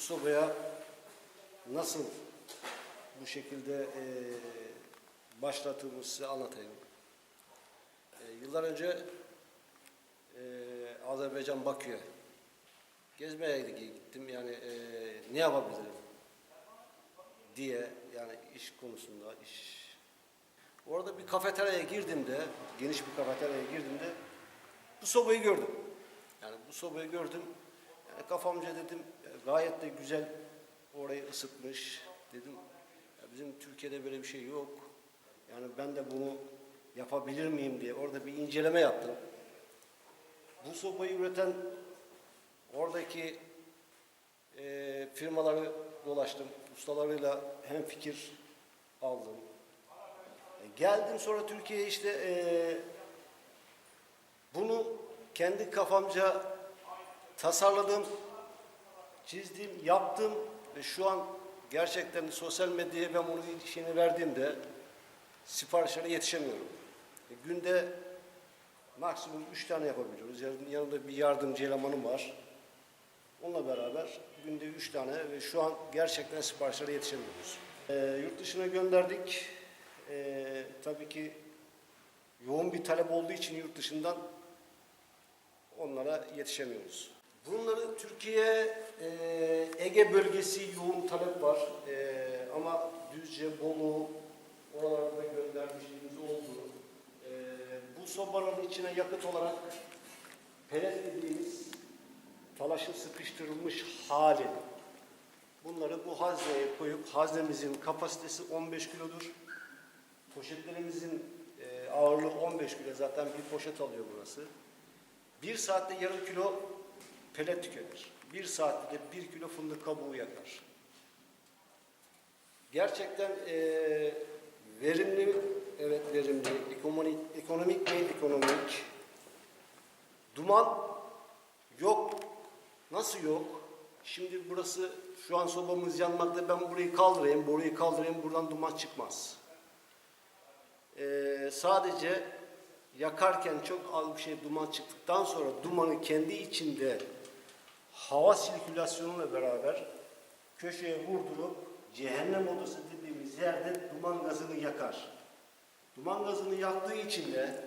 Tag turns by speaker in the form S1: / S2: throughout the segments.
S1: bu sobaya nasıl bu şekilde e, başlattığımı anlatayım. E, yıllar önce e, Azerbaycan Bakü'ye gezmeye gittim. Yani e, ne yapabilirim diye yani iş konusunda iş Orada bir kafeteryaya girdiğimde, geniş bir kafeteryaya girdiğimde bu sobayı gördüm. Yani bu sobayı gördüm. Yani kafamca dedim ya gayet de güzel orayı ısıtmış. Dedim bizim Türkiye'de böyle bir şey yok. Yani ben de bunu yapabilir miyim diye orada bir inceleme yaptım. Bu sobayı üreten oradaki e, firmaları dolaştım. Ustalarıyla hem fikir aldım. E, Geldim sonra Türkiye'ye işte e, bunu kendi kafamca tasarladım, çizdim, yaptım ve şu an gerçekten sosyal medyaya ben bunu şeyini verdiğimde siparişlere yetişemiyorum. E, günde maksimum üç tane yapabiliyoruz. Yan- Yanında bir yardımcı elemanım var. Onunla beraber günde üç tane ve şu an gerçekten siparişlere yetişemiyoruz. E, yurt dışına gönderdik. E, tabii ki yoğun bir talep olduğu için yurt dışından onlara yetişemiyoruz. Bunları Türkiye, e, Ege bölgesi yoğun talep var. E, ama Düzce, Bolu, oralarda göndermişliğimiz oldu. E, bu sobanın içine yakıt olarak pelet dediğimiz talaşın sıkıştırılmış hali. Bunları bu hazneye koyup haznemizin kapasitesi 15 kilodur. Poşetlerimizin e, ağırlığı 15 kilo zaten bir poşet alıyor burası. Bir saatte yarım kilo pelet tükenir. Bir saatte de bir kilo fındık kabuğu yakar. Gerçekten e, verimli, evet verimli, ekonomik, ekonomik ve ekonomik. Duman yok. Nasıl yok? Şimdi burası şu an sobamız yanmakta. Ben burayı kaldırayım, burayı kaldırayım. Buradan duman çıkmaz. Ee, sadece yakarken çok az bir şey duman çıktıktan sonra dumanı kendi içinde hava sirkülasyonuyla beraber köşeye vurdurup cehennem odası dediğimiz yerde duman gazını yakar. Duman gazını yaktığı için de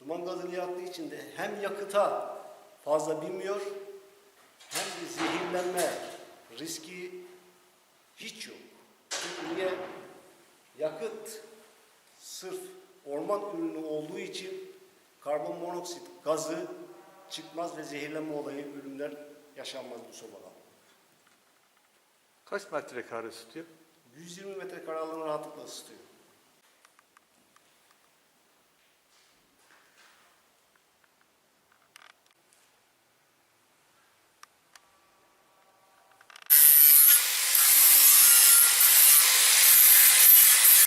S1: duman gazını yaktığı için de hem yakıta fazla binmiyor hem de zehirlenme riski hiç yok. Çünkü niye? Yakıt sırf orman ürünü olduğu için karbon monoksit gazı çıkmaz ve zehirlenme olayı ölümler yaşanmaz bu sobada.
S2: Kaç metrekare ısıtıyor?
S1: 120 metrekare alanı rahatlıkla ısıtıyor.